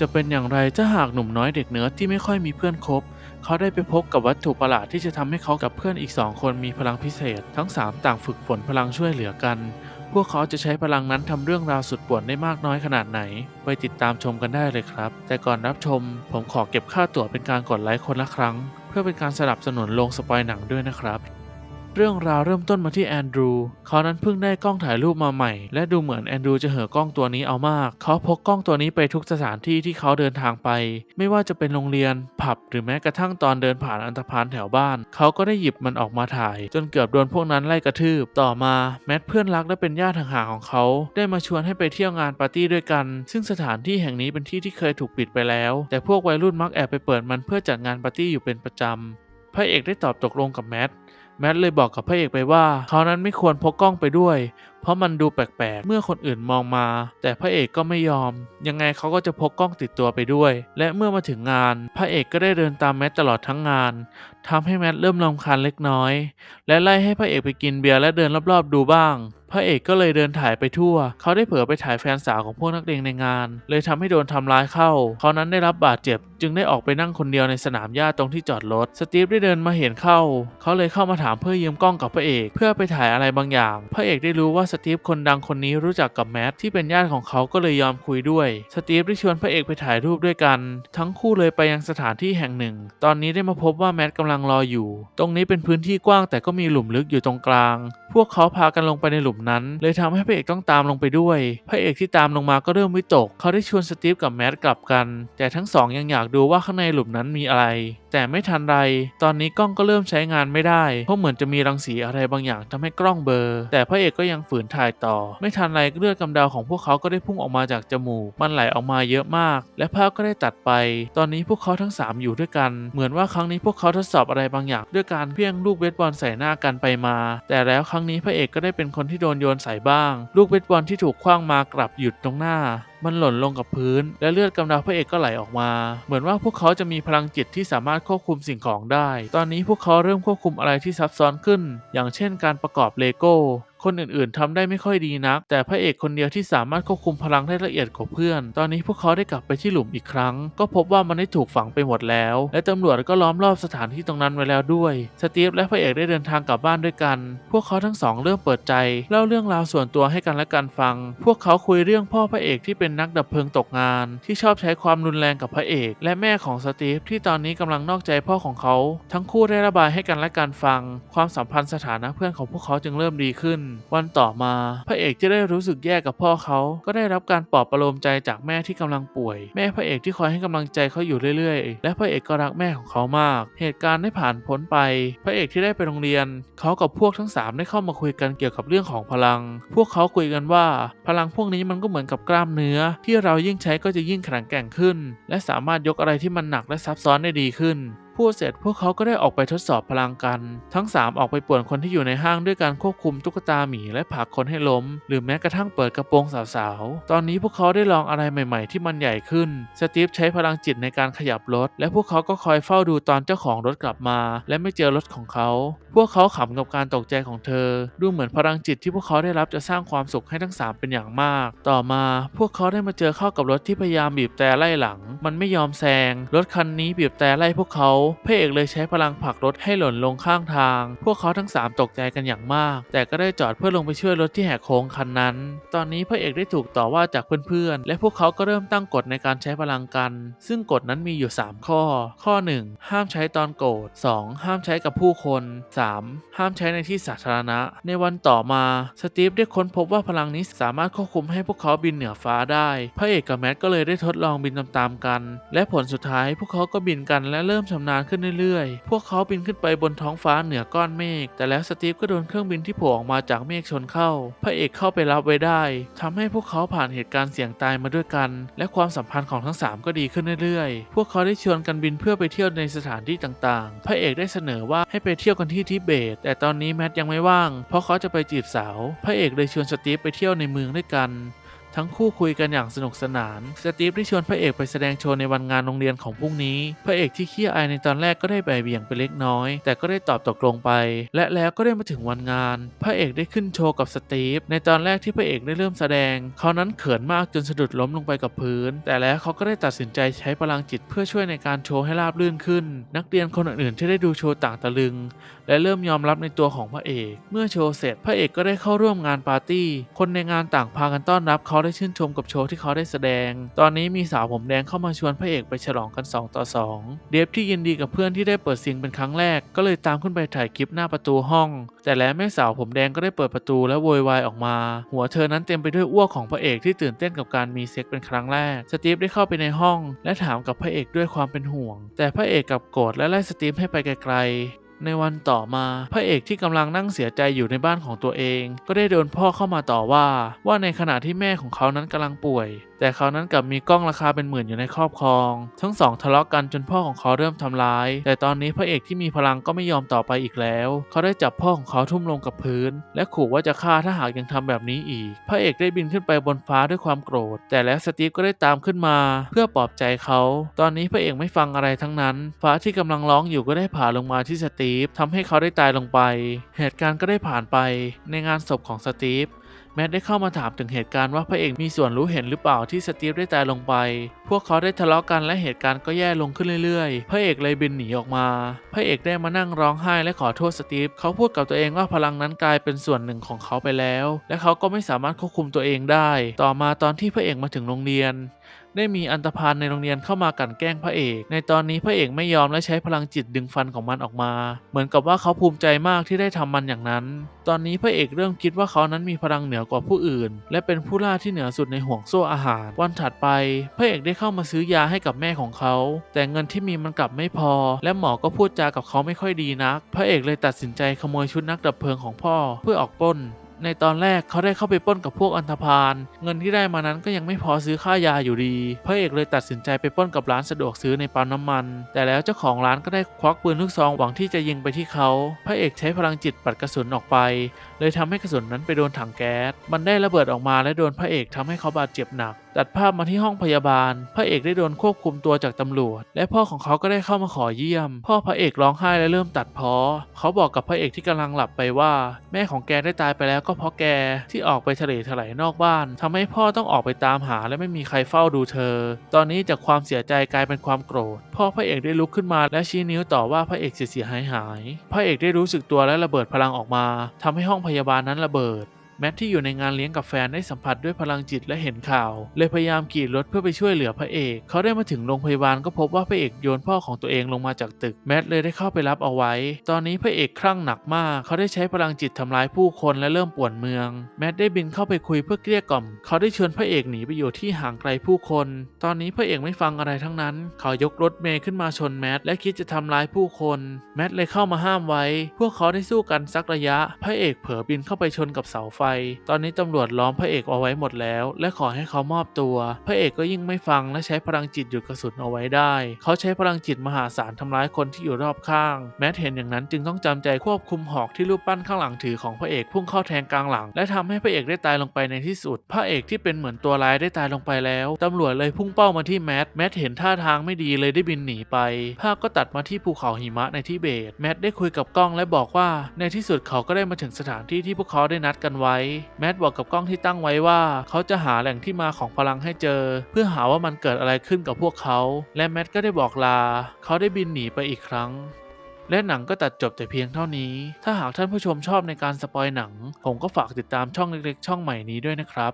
จะเป็นอย่างไรถ้าหากหนุ่มน้อยเด็กเนื้อที่ไม่ค่อยมีเพื่อนคบ เขาได้ไปพบกับวัตถุประหลาดที่จะทำให้เขากับเพื่อนอีกสองคนมีพลังพิเศษ ทั้งสามต่างฝึกฝนพลังช่วยเหลือกัน พวกเขาจะใช้พลังนั้นทำเรื่องราวสุดป่วนได้มากน้อยขนาดไหน ไปติดตามชมกันได้เลยครับ แต่ก่อนรับชม ผมขอเก็บค่าตั๋วเป็นการกดไลค์คนละครั้ง เพื่อเป็นการสนับสนุนลงสปอยหนังด้วยนะครับ เรื่องราวเริ่มต้นมาที่แอนดรูเขานั้นเพิ่งได้กล้องถ่ายรูปมาใหม่ และดูเหมือนแอนดรูจะเห่อกล้องตัวนี้เอามาก เขาพกกล้องตัวนี้ไปทุกสถานที่ที่เขาเดินทางไป ไม่ว่าจะเป็นโรงเรียน ผับ หรือแม้กระทั่งตอนเดินผ่านอันธพาลแถวบ้าน เขาก็ได้หยิบมันออกมาถ่าย จนเกือบโดนพวกนั้นไล่กระทืบ ต่อมาแมทเพื่อนรักและเป็นญาติห่างๆของเขา ได้มาชวนให้ไปเที่ยวงานปาร์ตี้ด้วยกัน ซึ่งสถานที่แห่งนี้เป็นที่ที่เคยถูกปิดไปแล้ว แต่พวกวัยรุ่นมักแอบไปเปิดมันเพื่อจัดงานปาร์ตี้อยู่เป็นประจำพระเอกได้ตอบตกลงกับแมท แมทเลยบอกกับพระเอกไปว่าเขานั้นไม่ควรพกกล้องไปด้วย เพราะมันดูแปลกๆ เมื่อคนอื่นมองมา แต่พระเอกก็ไม่ยอม ยังไงเขาก็จะพกกล้องติดตัวไปด้วย และเมื่อมาถึงงาน พระเอกก็ได้เดินตามแมทตลอดทั้งงานทำให้แมทเริ่มรำคาญเล็กน้อย และไล่ให้พระเอกไปกินเบียร์และเดินรอบๆ ดูบ้าง พระเอกก็เลยเดินถ่ายไปทั่ว เขาได้เผลอไปถ่ายแฟนสาวของพวกนักเรียนในงาน เลยทำให้โดนทำร้ายเข้า เขานั้นได้รับบาดเจ็บ จึงได้ออกไปนั่งคนเดียวในสนามหญ้าตรงที่จอดรถ สตีฟได้เดินมาเห็นเข้า เขาเลยเข้ามาถามเพื่อยืมกล้องกับพระเอก เพื่อไปถ่ายอะไรบางอย่าง พระเอกได้รู้ว่าสตีฟคนดังคนนี้รู้จักกับแมทที่เป็นญาติของเขาก็เลยยอมคุยด้วย สตีฟได้ชวนพระเอกไปถ่ายรูปด้วยกัน ทั้งคู่เลยไปยังสถานที่แห่งหนึ่ง ตอนนี้ได้มาพบว่าแมทกำลังรออยู่ ตรงนี้เป็นพื้นที่กว้างแต่ก็มีหลุมลึกอยู่ตรงกลาง พวกเขาพากันลงไปในหลุมนั้น เลยทำให้พระเอกต้องตามลงไปด้วย พระเอกที่ตามลงมาก็เริ่มวิตก เขาได้ชวนสตีฟกับแมทกลับกัน แต่ทั้งสองยังอยากดูว่าข้างในหลุมนั้นมีอะไร แต่ไม่ทันไร ตอนนี้กล้องก็เริ่มใช้งานไม่ได้ เพราะเหมือนจะมีรังสีอะไรบางอย่างทำให้กล้องเบลอแต่พระเอกก็ยังฝืนถ่ายต่อ ไม่ทันไรเลือดกำเดาของพวกเขาก็ได้พุ่งออกมาจากจมูก มันไหลออกมาเยอะมาก และภาพก็ได้ตัดไป ตอนนี้พวกเขาทั้งสามอยู่ด้วยกัน เหมือนว่าครั้งนี้พวกเขาทดสอบอะไรบางอย่าง ด้วยการเพี้ยงลูกเบสบอลใส่หน้ากันไปมา แต่แล้วครั้งนี้พระเอกก็ได้เป็นคนที่โดนโยนใส่บ้าง ลูกเบสบอลที่ถูกคว้างมากลับหยุดตรงหน้า มันหล่นลงกับพื้น และเลือดกำเดาพระเอกก็ไหลออกมา เหมือนว่าพวกเขาจะมีพลังจิตที่สามารถควบคุมสิ่งของได้ ตอนนี้พวกเขาเริ่มควบคุมอะไรที่ซับซ้อนขึ้น อย่างเช่นการประกอบเลโก้ คนอื่นๆทำได้ไม่ค่อยดีนัก แต่พระเอกคนเดียวที่สามารถควบคุมพลังได้ละเอียดกว่าเพื่อน ตอนนี้พวกเขาได้กลับไปที่หลุมอีกครั้ง ก็พบว่ามันได้ถูกฝังไปหมดแล้ว และตำรวจก็ล้อมรอบสถานที่ตรงนั้นไว้แล้วด้วย สตีฟและพระเอกได้เดินทางกลับบ้านด้วยกัน พวกเขาทั้งสองเริ่มเปิดใจเล่าเรื่องราวส่วนตัวให้กันและกันฟัง พวกเขาคุยเรื่องพ่อพระเอกที่เป็นนักดับเพลิงตกงาน ที่ชอบใช้ความรุนแรงกับพระเอก และแม่ของสตีฟที่ตอนนี้กำลังนอกใจพ่อของเขา ทั้งคู่ได้ระบายให้กันและกันฟัง ความสัมพันธ์สถานะเพื่อนของพวกเขาจึงเริ่มดีขึ้นวันต่อมาพระเอกจะได้รู้สึกแย่กับพ่อเขาก็ได้รับการปลอบประโลมใจจากแม่ที่กำลังป่วย แม่พระเอกที่คอยให้กำลังใจเขาอยู่เรื่อยๆ และพระเอกก็รักแม่ของเขามาก เหตุการณ์ได้ผ่านพ้นไป พระเอกที่ได้ไปโรงเรียน เขากับพวกทั้งสามได้เข้ามาคุยกันเกี่ยวกับเรื่องของพลัง พวกเขาคุยกันว่า พลังพวกนี้มันก็เหมือนกับกล้ามเนื้อ ที่เรายิ่งใช้ก็จะยิ่งแข็งแกร่งขึ้น และสามารถยกอะไรที่มันหนักและซับซ้อนได้ดีขึ้น พูดเสร็จพวกเขาก็ได้ออกไปทดสอบพลังกัน ทั้ง 3 ออกไปป่วนคนที่อยู่ในห้างด้วยการควบคุมตุ๊กตาหมีและผลักคนให้ล้ม หรือแม้กระทั่งเปิดกระโปรงสาวๆ ตอนนี้พวกเขาได้ลองอะไรใหม่ๆ ที่มันใหญ่ขึ้น สตีฟใช้พลังจิตในการขยับรถ และพวกเขาก็คอยเฝ้าดูตอนเจ้าของรถกลับมา และไม่เจอรถของเขา พวกเขาขำกับการตกใจของเธอ ดูเหมือนพลังจิตที่พวกเขาได้รับจะสร้างความสุขให้ทั้ง 3 เป็นอย่างมาก ต่อมาพวกเขาได้มาเจอเข้ากับรถที่พยายามบีบแต่ไล่หลัง มันไม่ยอมแซง รถคันนี้บีบแต่ไล่พวกเขาพระเอกเลยใช้พลังผลักรถให้หล่นลงข้างทาง พวกเขาทั้ง 3 ตกใจกันอย่างมาก แต่ก็ได้จอดเพื่อลงไปช่วยรถที่แหกโค้งคันนั้น ตอนนี้พระเอกได้ถูกต่อว่าจากเพื่อนๆ และพวกเขาก็เริ่มตั้งกฎในการใช้พลังกัน ซึ่งกฎนั้นมีอยู่ 3 ข้อ ข้อ 1 ห้ามใช้ตอนโกรธ 2. ห้ามใช้กับผู้คน 3. ห้ามใช้ในที่สาธารณะ ในวันต่อมาสตีฟได้ค้นพบว่าพลังนี้สามารถควบคุมให้พวกเขาบินเหนือฟ้าได้ พระเอกกับแมทก็เลยได้ทดลองบินตามๆกัน และผลสุดท้ายพวกเขาก็บินกันและเริ่มชำนาญขึ้นเรื่อยๆ พวกเขาบินขึ้นไปบนท้องฟ้าเหนือก้อนเมฆ แต่แล้วสตีฟก็โดนเครื่องบินที่โผล่ออกมาจากเมฆชนเข้า พระเอกเข้าไปรับไว้ได้ทำให้พวกเขาผ่านเหตุการณ์เสี่ยงตายมาด้วยกัน และความสัมพันธ์ของทั้งสามก็ดีขึ้นเรื่อยๆ พวกเขาได้ชวนกันบินเพื่อไปเที่ยวในสถานที่ต่างๆ พระเอกได้เสนอว่าให้ไปเที่ยวกันที่ทิเบต แต่ตอนนี้แมทยังไม่ว่าง เพราะเขาจะไปจีบสาว พระเอกเลยชวนสตีฟไปเที่ยวในเมืองด้วยกัน ทั้งคู่คุยกันอย่างสนุกสนาน สตีฟได้ชวนพระเอกไปแสดงโชว์ในวันงานโรงเรียนของพรุ่งนี้ พระเอกที่ขี้อายในตอนแรกก็ได้ใบเบี่ยงไปเล็กน้อย แต่ก็ได้ตอบตกลงไป และแล้วก็ได้มาถึงวันงาน พระเอกได้ขึ้นโชว์กับสตีฟในตอนแรกที่พระเอกได้เริ่มแสดง เขานั้นเขินมากจนสะดุดล้มลงไปกับพื้น แต่แล้วเขาก็ได้ตัดสินใจใช้พลังจิตเพื่อช่วยในการโชว์ให้ราบรื่นขึ้น นักเรียนคนอื่นๆที่ได้ดูโชว์ต่างตะลึง และเริ่มยอมรับในตัวของพระเอก เมื่อโชว์เสร็จ พระเอกก็ได้เข้าร่วมงานปาร์ตี้ คนในงานต่างพากันต้อนรับเขาได้ชื่นชมกับโชว์ที่เขาได้แสดง ตอนนี้มีสาวผมแดงเข้ามาชวนพระเอกไปฉลองกัน 2 ต่อ 2 เดฟที่ยินดีกับเพื่อนที่ได้เปิดซิงเป็นครั้งแรก ก็เลยตามขึ้นไปถ่ายคลิปหน้าประตูห้อง แต่แล้วแม่สาวผมแดงก็ได้เปิดประตูและโวยวายออกมา หัวเธอนั้นเต็มไปด้วยอ้วกของพระเอกที่ตื่นเต้นกับการมีเซ็กเป็นครั้งแรก สตีฟได้เข้าไปในห้อง และถามกับพระเอกด้วยความเป็นห่วง แต่พระเอกกลับโกรธและไล่สตีฟให้ไปไกล ในวันต่อมา พระเอกที่กำลังนั่งเสียใจอยู่ในบ้านของตัวเอง ก็ได้โดนพ่อเข้ามาต่อว่า ว่าในขณะที่แม่ของเขานั้นกำลังป่วย แต่เขานั้นกลับมีกล้องราคาเป็นหมื่นอยู่ในครอบครอง ทั้งสองทะเลาะกันจนพ่อของเขาเริ่มทำร้าย แต่ตอนนี้พระเอกที่มีพลังก็ไม่ยอมต่อไปอีกแล้ว เขาได้จับพ่อของเขาทุ่มลงกับพื้น และขู่ว่าจะฆ่าถ้าหากยังทำแบบนี้อีก พระเอกได้บินขึ้นไปบนฟ้าด้วยความโกรธ แต่แล้วสตีฟก็ได้ตามขึ้นมา เพื่อปลอบใจเขา ตอนนี้พระเอกไม่ฟังอะไรทั้งนั้น ฟ้าที่กำลังร้องอยู่ก็ได้ผ่าลงมาที่สตีฟทำให้เขาได้ตายลงไป เหตุการณ์ก็ได้ผ่านไปในงานศพของสตีฟแมทได้เข้ามาถามถึงเหตุการณ์ว่าพระเอกมีส่วนรู้เห็นหรือเปล่าที่สตีฟได้ตายลงไป พวกเขาได้ทะเลาะกันและเหตุการณ์ก็แย่ลงขึ้นเรื่อยๆ พระเอกเลยบินหนีออกมา พระเอกได้มานั่งร้องไห้และขอโทษสตีฟ เขาพูดกับตัวเองว่าพลังนั้นกลายเป็นส่วนหนึ่งของเขาไปแล้ว และเขาก็ไม่สามารถควบคุมตัวเองได้ ต่อมาตอนที่พระเอกมาถึงโรงเรียนได้มีอันตพาลในโรงเรียนเข้ามากั่นแกล้งพระเอก ในตอนนี้พระเอกไม่ยอมและใช้พลังจิตดึงฟันของมันออกมา เหมือนกับว่าเขาภูมิใจมากที่ได้ทำมันอย่างนั้น ตอนนี้พระเอกเริ่มคิดว่าเขานั้นมีพลังเหนือกว่าผู้อื่น และเป็นผู้ล่าที่เหนือสุดในห่วงโซ่อาหาร วันถัดไปพระเอกได้เข้ามาซื้อยาให้กับแม่ของเขา แต่เงินที่มีมันกลับไม่พอ และหมอก็พูดจากับเขาไม่ค่อยดีนัก พระเอกเลยตัดสินใจขโมยชุดนักดับเพลิงของพ่อเพื่อออกปล้น ในตอนแรกเขาได้เข้าไปปล้นกับพวกอันธพาล เงินที่ได้มานั้นก็ยังไม่พอซื้อค่ายาอยู่ดี พระเอกเลยตัดสินใจไปปล้นกับร้านสะดวกซื้อในปั๊มน้ำมัน แต่แล้วเจ้าของร้านก็ได้ควักปืนลูกซองหวังที่จะยิงไปที่เขา พระเอกใช้พลังจิตปัดกระสุนออกไป เลยทำให้กระสุนนั้นไปโดนถังแก๊ส มันได้ระเบิดออกมาและโดนพระเอกทำให้เขาบาดเจ็บหนักตัดภาพมาที่ห้องพยาบาล พระเอกได้โดนควบคุมตัวจากตำรวจ และพ่อของเขาก็ได้เข้ามาขอเยี่ยม พ่อพระเอกร้องไห้และเริ่มตัดพ้อ เขาบอกกับพระเอกที่กำลังหลับไปว่า แม่ของแกได้ตายไปแล้วก็เพราะแกที่ออกไปทะเลถลายนอกบ้านทำให้พ่อต้องออกไปตามหาและไม่มีใครเฝ้าดูเธอ ตอนนี้จากความเสียใจกลายเป็นความโกรธ พ่อพระเอกได้ลุกขึ้นมาและชี้นิ้วต่อว่าพระเอกเสียหายหาย พระเอกได้รู้สึกตัวและระเบิดพลังออกมาทำให้ห้องพยาบาลนั้นระเบิด แมทที่อยู่ในงานเลี้ยงกับแฟนได้สัมผัสด้วยพลังจิตและเห็นข่าว เลยพยายามขี่รถเพื่อไปช่วยเหลือพระเอก เขาได้มาถึงโรงพยาบาลก็พบว่าพระเอกโยนพ่อของตัวเองลงมาจากตึก แมทเลยได้เข้าไปรับเอาไว้ ตอนนี้พระเอกคลั่งหนักมาก เขาได้ใช้พลังจิตทำร้ายผู้คนและเริ่มป่วนเมือง แมทได้บินเข้าไปคุยเพื่อเกลี้ยกล่อม เขาได้ชวนพระเอกหนีไปอยู่ที่ห่างไกลผู้คน ตอนนี้พระเอกไม่ฟังอะไรทั้งนั้น เขายกรถเมย์ขึ้นมาชนแมทและคิดจะทำร้ายผู้คน แมทเลยเข้ามาห้ามไว้ พวกเขาได้สู้กันสักระยะ พระเอกเผลอบินเข้าไปชนกับเสาไฟตอนนี้ตำรวจล้อมพระเอกเอาไว้หมดแล้ว และขอให้เขามอบตัว พระเอกก็ยิ่งไม่ฟังและใช้พลังจิตหยุดกระสุนเอาไว้ได้ เขาใช้พลังจิตมหาศาลทำร้ายคนที่อยู่รอบข้าง แม้เห็นอย่างนั้นจึงต้องจำใจควบคุมหอกที่รูปปั้นข้างหลังถือของพระเอกพุ่งเข้าแทงกลางหลัง และทำให้พระเอกได้ตายลงไปในที่สุด พระเอกที่เป็นเหมือนตัวร้ายได้ตายลงไปแล้วตำรวจเลยพุ่งเป้ามาที่แมทแมทเห็นท่าทางไม่ดีเลยได้บินหนีไป ภาพก็ตัดมาที่ภูเขาหิมะในทิเบตแมทได้คุยกับกล้องและบอกว่า ในที่สุดเขาก็ได้มาถึงสถานที่ที่พวกเขาได้นัดกันไว้แมดบอกกับกล้องที่ตั้งไว้ว่า เขาจะหาแหล่งที่มาของพลังให้เจอ เพื่อหาว่ามันเกิดอะไรขึ้นกับพวกเขา และแมดก็ได้บอกลา เขาได้บินหนีไปอีกครั้งและหนังก็ตัดจบแต่เพียงเท่านี้ ถ้าหากท่านผู้ชมชอบในการสปอยหนัง ผมก็ฝากติดตามช่องเล็กๆ ช่องใหม่นี้ด้วยนะครับ